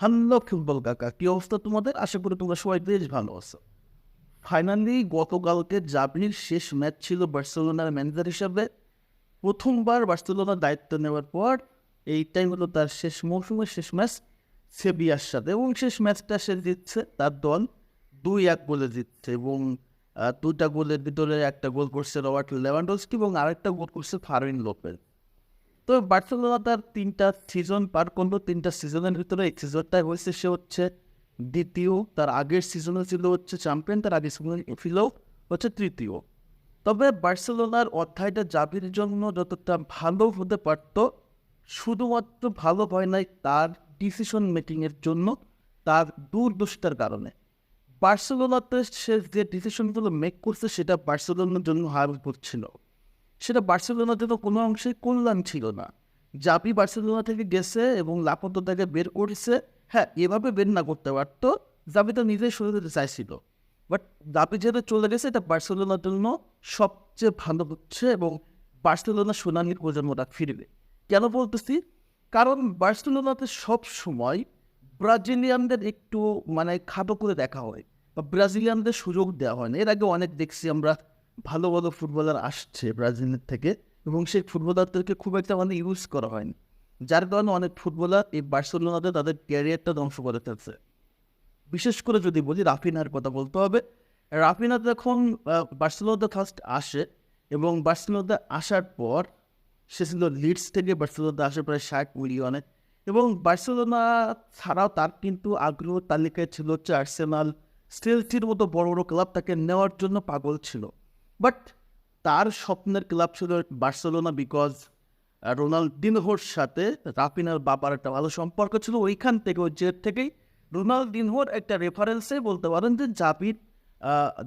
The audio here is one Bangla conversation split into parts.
হ্যালো ফুটবল কাকা, কি অবস্থা তোমাদের? আশা করি তোমরা সবাই বেশ ভালো আছো। ফাইনালি গতকালকে জাবির শেষ ম্যাচ ছিল বার্সেলোনার ম্যানেজার হিসাবে। প্রথমবার বার্সেলোনার দায়িত্ব নেওয়ার পর এইটাই হলো তার শেষ মৌসুমের শেষ ম্যাচ, সেবিয়ার সাথে। এবং শেষ ম্যাচটা সে জিতছে, তার দল দুই এক গোলে জিতছে এবং দুটা গোলের ভিতরে একটা গোল করছে রবার্ট লেভানডোস্কি এবং আরেকটা গোল করছে ফারুইন লোপেল তো বার্সেলোনা তার তিনটা সিজন পার করল, তিনটা সিজনের ভিতরে এই সিজনটাই হয়েছে, সে হচ্ছে দ্বিতীয়, তার আগের সিজনে ছিল হচ্ছে চ্যাম্পিয়ন তার আগের সিজনে ছিল হচ্ছে তৃতীয়। তবে বার্সেলোনার অধ্যায়টা জাবির জন্য যতটা ভালো হতে পারত, শুধুমাত্র ভালো হয় নাই তার ডিসিশন মেকিংয়ের জন্য, তার দূরদর্শিতার কারণে। বার্সেলোনাতে সে যে ডিসিশনগুলো মেক করছে, সেটা বার্সেলোনার জন্য হার ছিল সেটা বার্সেলোনাতে তো কোনো অংশে কল্যাণ ছিল না। জাপি বার্সেলোনা থেকে গেছে এবং লাপতো তাকে বের করেছে। হ্যাঁ এভাবে বের না করতে পারতো। জাপি তো নিজেই সরে যেতে চাইছিল। বাট জাপি যেহেতু চলে গেছে, এটা বার্সেলোনার জন্য সবচেয়ে ভালো হচ্ছে এবং বার্সেলোনা সোনালির প্রজন্মটা ফিরবে। কেন বলতেছি? কারণ বার্সেলোনাতে সব সময় ব্রাজিলিয়ানদের একটু মানে খাটো করে দেখা হয় বা ব্রাজিলিয়ানদের সুযোগ দেওয়া হয় না। এর আগে অনেক দেখছি আমরা ভালো ভালো ফুটবলার আসছে ব্রাজিলের থেকে এবং সেই ফুটবলারদেরকে খুব একটা মানে ইউজ করা হয়নি। যার কারণে অনেক ফুটবলার এই বার্সেলোনাতে তাদের ক্যারিয়ারটা ধ্বংস করে ফেলছে। বিশেষ করে যদি বলি রাফিনার কথা বলতে হবে। রাফিনা যখন বার্সেলোনাতে ফার্স্ট আসে এবং বার্সেলোনাতে আসার পর সে ছিল লিডস থেকে বার্সেলোনাতে আসে প্রায় ষাট মিলিয়নে এবং বার্সেলোনা ছাড়াও তার কিন্তু আগ্রহ তালিকায় ছিল হচ্ছে আর্সেনাল স্টেলসির মতো বড় বড় ক্লাব তাকে নেওয়ার জন্য পাগল ছিল। বাট তার স্বপ্নের ক্লাব ছিল বার্সেলোনা বিকজ রোনাল্ডিনহোর সাথে রাফিনার বাবার একটা ভালো সম্পর্ক ছিল। ওইখান থেকে, ওই জেট থেকেই রোনাল্ডিনহোর একটা রেফারেন্সে বলতে পারেন যে জাবির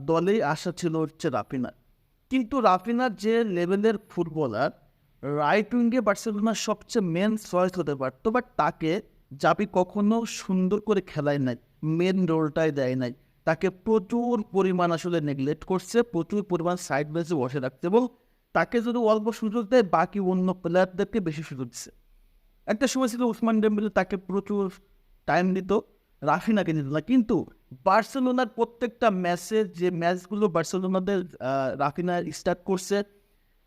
দলে আসা ছিল হচ্ছে রাফিনার কিন্তু রাফিনার যে লেভেলের ফুটবলার রাইট উইঙ্গে বার্সেলোনার সবচেয়ে মেন চয়েস হতে পারতো বাট তাকে জাবি কখনো সুন্দর করে খেলায় নাই মেন রোলটাই দেয় নাই। তাকে প্রচুর পরিমাণ আসলে নেগলেক্ট করছে, প্রচুর পরিমাণ সাইড বেসে বসে রাখতে এবং তাকে যদি অল্প সুযোগ দেয়, বাকি অন্য প্লেয়ারদেরকে বেশি সুযোগ দিচ্ছে একটা সময় ছিল উসমান ডেম্বেলে তাকে প্রচুর টাইম দিত, রাফিনাকে দিত না, কিন্তু বার্সেলোনার প্রত্যেকটা ম্যাচে যে ম্যাচগুলো বার্সেলোনাদের রাফিনা স্টার্ট করছে,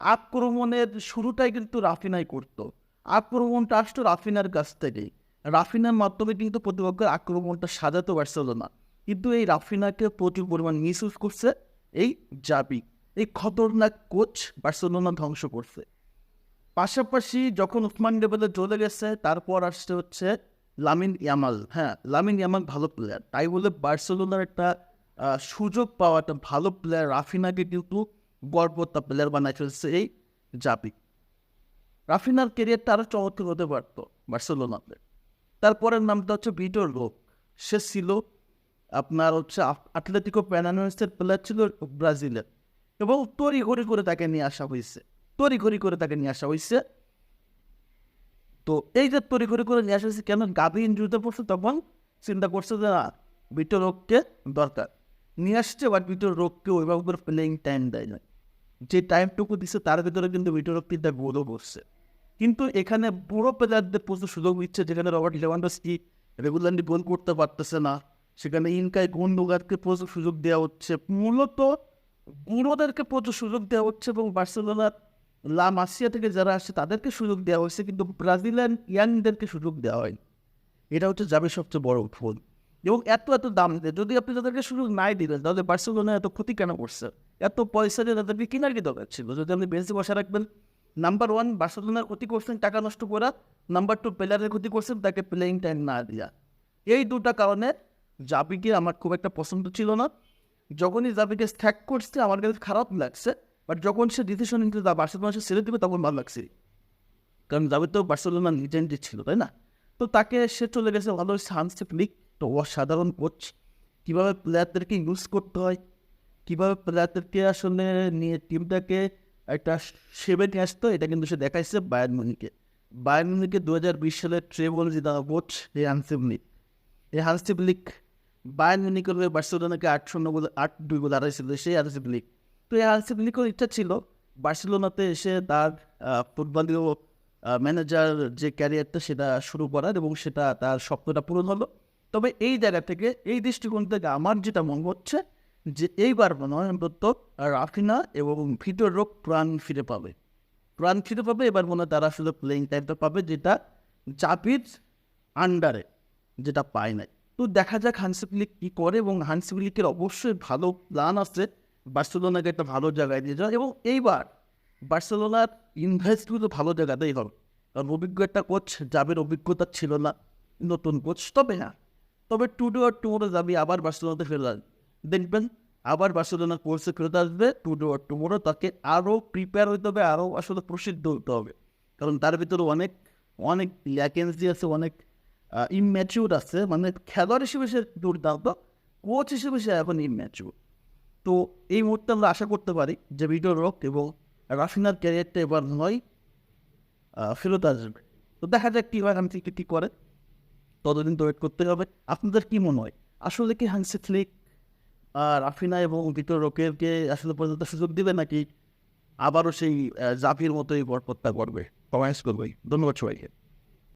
আক্রমণের শুরুটাই কিন্তু রাফিনাই করতো। আক্রমণটা আসতো রাফিনার কাছ থেকেই। রাফিনার মাধ্যমে কিন্তু প্রতিপক্ষের আক্রমণটা সাজাতো বার্সেলোনা। কিন্তু এই রাফিনাকে প্রচুর পরিমাণ মিস ইউজ করছে এই জাবি এই খতরনাক কোচ বার্সেলোনা ধ্বংস করছে। পাশাপাশি যখন উসমান ডেবেলে চলে গেছে, তারপর আসছে হচ্ছে লামিন ইয়ামাল। হ্যাঁ লামিন ইয়ামাল ভালো প্লেয়ার তাই বলে বার্সেলোনার একটা সুযোগ পাওয়া একটা ভালো প্লেয়ার রাফিনাকে কিন্তু গর্বতা প্লেয়ার বানায় ফেলছে এই জাপি রাফিনার কেরিয়ারটা আরও চমৎকার হতে পারতো বার্সেলোনাতে। তারপরের নামটা হচ্ছে ভিটোর রোক সে ছিল আপনার হচ্ছে আটলেটিকো প্যানানোসের প্লেয়ার ছিল ব্রাজিলের। এবং তড়ি ঘড়ি করে তাকে নিয়ে আসা হয়েছে তড়ি ঘড়ি করে তাকে নিয়ে আসা হয়েছে তো এই যে তড়ি ঘড়ি করে নিয়ে আসা হয়েছে কেন? গাভী ইঞ্জুরিতে পড়ছে তখন চিন্তা করছে যে, না, ভিটোর রোগকে দরকার। নিয়ে আসছে বাট ভিটোর রোগকে ওইভাবে করে প্লেয়িং টাইম দেয় না যে টাইমটুকু দিচ্ছে তার ভিতরে কিন্তু ভিটোর রোগ তিনটা গোলও করছে। কিন্তু এখানে বুড়ো প্লেয়ারদের প্রচুর সুযোগ দিচ্ছে, যেখানে রবার্ট লেভানডস্কি রেগুলারলি গোল করতে পারতেছে না। সেখানে ইনকাই গুন্ডুগারকে প্রচুর সুযোগ দেওয়া হচ্ছে। মূলত বুড়োদেরকে প্রচুর সুযোগ দেওয়া হচ্ছে এবং বার্সেলোনার লা মাসিয়া থেকে যারা আসছে, তাদেরকে সুযোগ দেওয়া হয়েছে, কিন্তু ব্রাজিলিয়ান ইয়াংদেরকে সুযোগ দেওয়া হয়নি। এটা হচ্ছে যাবে সবচেয়ে বড় ভুল। এবং এত এত দাম দিয়ে যদি আপনি তাদেরকে সুযোগ নাই দিলেন, তাহলে বার্সেলোনা এত ক্ষতি কেন করছে? এত পয়সা দিয়ে তাদেরকে কেনার কি দরকার ছিল? যদি আপনি বেঞ্চে বসে রাখবেন, নাম্বার ওয়ান বার্সেলোনার ক্ষতি করছেন টাকা নষ্ট করা, নাম্বার টু প্লেয়ারের ক্ষতি করছেন, তাকে প্লেয়িং টাইম না দেওয়া এই দুটা কারণে জাবিকে আমার খুব একটা পছন্দ ছিল না। যখনই জাবিকে স্ট্যাক করছে, আমার কাছে খারাপ লাগছে বাট যখন সে ডিসিশন নিতে বার্সেলোনা সে ছেড়ে দেবে, তখন ভালো লাগছে। কারণ জাবি তো বার্সেলোনার লিজেন্ডই ছিল, তাই না? তো তাকে সে চলে গেছে, ভালো হান্সে লিগ তো অসাধারণ কোচ কীভাবে প্লেয়ারদেরকে ইউজ করতে হয়? কীভাবে প্লেয়ারদেরকে আসলে নিয়ে টিমটাকে একটা সেবে নিয়ে আসতো এটা কিন্তু সে দেখাইছে বায়ার মুনিকে বায়ার মুনিকে দু হাজার বিশ সালের ট্রেবল জিতা কোচ এই হানসিপ লিগ এই হানসিপ লিগ বায়ার হয়ে বার্সেলোনাকে আট শূন্য গোল, আট দুই গোল হারাইছিল সেই হানসিপ লিগ তো এই হানসিপ লিগের ইচ্ছা ছিল? বার্সেলোনাতে এসে তার ফুটবলীয় ম্যানেজার যে ক্যারিয়ারটা সেটা শুরু করার এবং সেটা তার স্বপ্নটা পূরণ হলো। তবে এই জায়গা থেকে, এই দৃষ্টিকোণ থেকে আমার যেটা মনে হচ্ছে যে এইবার মনে হয় রাফিনা এবং ভিতর রোগ প্রাণ ফিরে পাবে। প্রাণ ফিরে পাবে, এবার মনে হয় তারা আসলে প্লেইং টাইমটা পাবে যেটা চাপির আন্ডারে যেটা পায় নাই। তো দেখা যাক হানসিফলিক কী করে এবং হানসিফলিকের অবশ্যই ভালো প্ল্যান আছে। বার্সেলোনাকে একটা ভালো জায়গায় দিয়ে যাওয়া এবং এইবার বার্সেলোনার ইনভেস্টগুলো ভালো জায়গাতেই হবে। কারণ অভিজ্ঞ একটা কোচ যাবের অভিজ্ঞতা ছিল না, নতুন কোচ তবে না। তবে টুডো আর টুমোরো যাবি, আবার বার্সেলোনাতে ফেরত আসবে। দেখবেন, আবার বার্সেলোনার কোর্সে ফেরত আসবে টু টুডো আর টুমোরো তাকে আরও প্রিপেয়ার হতে হবে, আরও আসলে প্রসিদ্ধ হতে হবে। কারণ তার ভিতরে অনেক অনেক ল্যাকেন্সি আছে, অনেক ইম্যাচিউর আছে মানে খেলোয়াড় হিসেবে সে দুর্দান্ত কোচ হিসেবে সে এখন ইম্যাচিউর তো এই মুহূর্তে আমরা আশা করতে পারি যে ভিডিও রক এবং রাফিনার ক্যারিয়ারটা এবার নয় আহ, ফেরত আসবে। তো দেখা যাক কী হয় হানসি কী করে। ততদিন তো ওয়েট করতে হবে। আপনাদের কি মনে হয়? আসলে কি হানসি ফ্লিক রাফিনা এবং ভিতর রকেরকে আসলে পর্যন্ত সুযোগ দিবে নাকি আবারও সেই আহ, জাফির মতোই গড়পত্তা করবে? কমেন্টস করবে ধন্যবাদ সবাইকে।